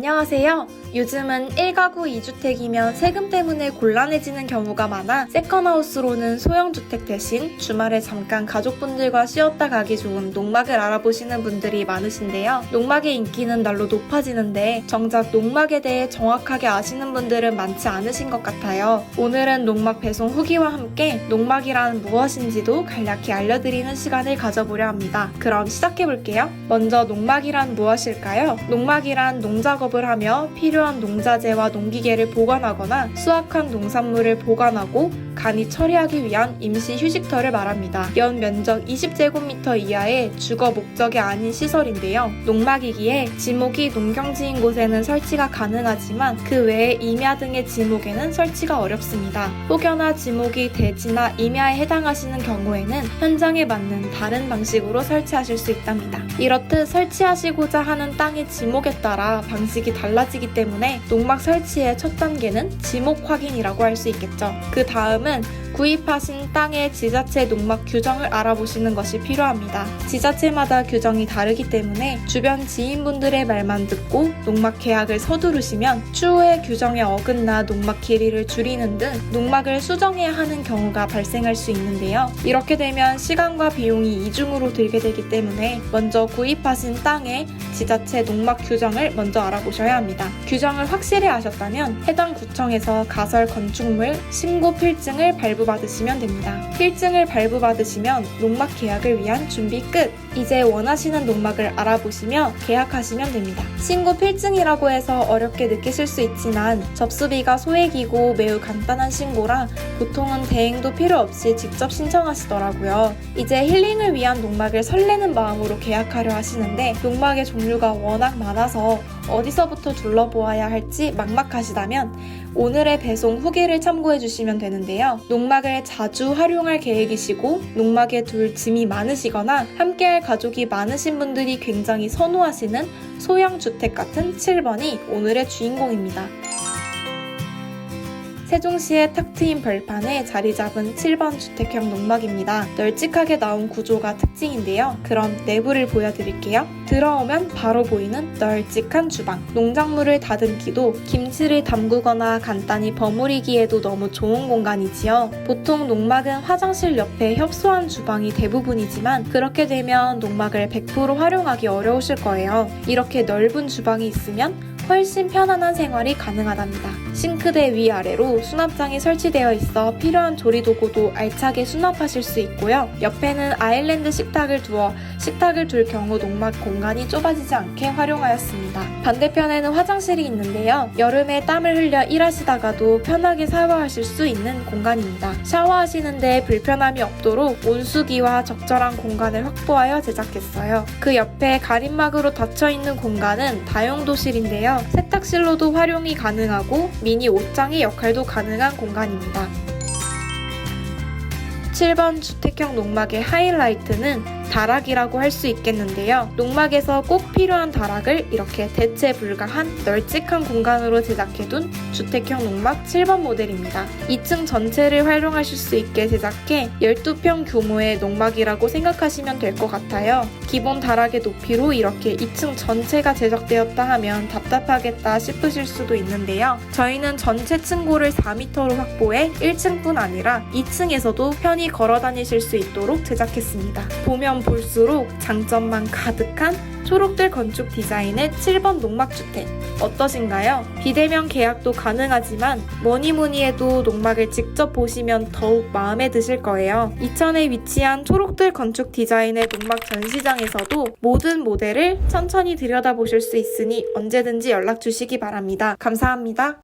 안녕하세요. 요즘은 1가구 2주택이면 세금 때문에 곤란해지는 경우가 많아 세컨하우스로는 소형주택 대신 주말에 잠깐 가족분들과 쉬었다 가기 좋은 농막을 알아보시는 분들이 많으신데요. 농막의 인기는 날로 높아지는데 정작 농막에 대해 정확하게 아시는 분들은 많지 않으신 것 같아요. 오늘은 농막 배송 후기와 함께 농막이란 무엇인지도 간략히 알려드리는 시간을 가져보려 합니다. 그럼 시작해볼게요. 먼저 농막이란 무엇일까요? 농막이란 농작업을 하며 필요 한 농자재와 농기계를 보관하거나 수확한 농산물을 보관하고 간이 처리하기 위한 임시 휴식터를 말합니다. 연 면적 20제곱미터 이하의 주거 목적이 아닌 시설인데요. 농막이기에 지목이 농경지인 곳에는 설치가 가능하지만 그 외에 임야 등의 지목에는 설치가 어렵습니다. 혹여나 지목이 대지나 임야에 해당하시는 경우에는 현장에 맞는 다른 방식으로 설치하실 수 있답니다. 이렇듯 설치하시고자 하는 땅의 지목에 따라 방식이 달라지기 때문에 농막 설치의 첫 단계는 지목 확인이라고 할 수 있겠죠. 그 다음은 们 구입하신 땅의 지자체 농막 규정을 알아보시는 것이 필요합니다. 지자체마다 규정이 다르기 때문에 주변 지인분들의 말만 듣고 농막 계약을 서두르시면 추후에 규정에 어긋나 농막 길이를 줄이는 등 농막을 수정해야 하는 경우가 발생할 수 있는데요. 이렇게 되면 시간과 비용이 이중으로 들게 되기 때문에 먼저 구입하신 땅의 지자체 농막 규정을 먼저 알아보셔야 합니다. 규정을 확실히 아셨다면 해당 구청에서 가설 건축물 신고 필증을 발부 받으시면 됩니다. 필증을 발부받으시면 농막 계약을 위한 준비 끝! 이제 원하시는 농막을 알아보시며 계약하시면 됩니다. 신고 필증이라고 해서 어렵게 느끼실 수 있지만 접수비가 소액이고 매우 간단한 신고라 보통은 대행도 필요 없이 직접 신청하시더라고요. 이제 힐링을 위한 농막을 설레는 마음으로 계약하려 하시는데 농막의 종류가 워낙 많아서 어디서부터 둘러보아야 할지 막막하시다면 오늘의 배송 후기를 참고해 주시면 되는데요. 농막을 자주 활용할 계획이시고 농막에 둘 짐이 많으시거나 함께할 가족이 많으신 분들이 굉장히 선호하시는 소형 주택 같은 7번이 오늘의 주인공입니다. 세종시의 탁 트인 벌판에 자리 잡은 7번 주택형 농막입니다. 널찍하게 나온 구조가 특징인데요. 그럼 내부를 보여드릴게요. 들어오면 바로 보이는 널찍한 주방. 농작물을 다듬기도 김치를 담그거나 간단히 버무리기에도 너무 좋은 공간이지요. 보통 농막은 화장실 옆에 협소한 주방이 대부분이지만 그렇게 되면 농막을 100% 활용하기 어려우실 거예요. 이렇게 넓은 주방이 있으면 훨씬 편안한 생활이 가능하답니다. 싱크대 위아래로 수납장이 설치되어 있어 필요한 조리도구도 알차게 수납하실 수 있고요. 옆에는 아일랜드 식탁을 두어 식탁을 둘 경우 농막 공간이 좁아지지 않게 활용하였습니다. 반대편에는 화장실이 있는데요. 여름에 땀을 흘려 일하시다가도 편하게 샤워하실 수 있는 공간입니다. 샤워하시는데 불편함이 없도록 온수기와 적절한 공간을 확보하여 제작했어요. 그 옆에 가림막으로 닫혀 있는 공간은 다용도실인데요. 세탁실로도 활용이 가능하고 미니 옷장의 역할도 가능한 공간입니다. 7번 주택형 농막의 하이라이트는 다락이라고 할 수 있겠는데요. 농막에서 꼭 필요한 다락을 이렇게 대체 불가한 널찍한 공간으로 제작해둔 주택형 농막 7번 모델입니다. 2층 전체를 활용하실 수 있게 제작해 12평 규모의 농막이라고 생각하시면 될 것 같아요. 기본 다락의 높이로 이렇게 2층 전체가 제작되었다 하면 답답하겠다 싶으실 수도 있는데요. 저희는 전체 층고를 4m로 확보해 1층뿐 아니라 2층에서도 편히 걸어 다니실 수 있도록 제작했습니다. 볼수록 장점만 가득한 초록들 건축 디자인의 7번 농막주택 어떠신가요? 비대면 계약도 가능하지만 뭐니 뭐니 해도 농막을 직접 보시면 더욱 마음에 드실 거예요. 이천에 위치한 초록들 건축 디자인의 농막 전시장에서도 모든 모델을 천천히 들여다보실 수 있으니 언제든지 연락 주시기 바랍니다. 감사합니다.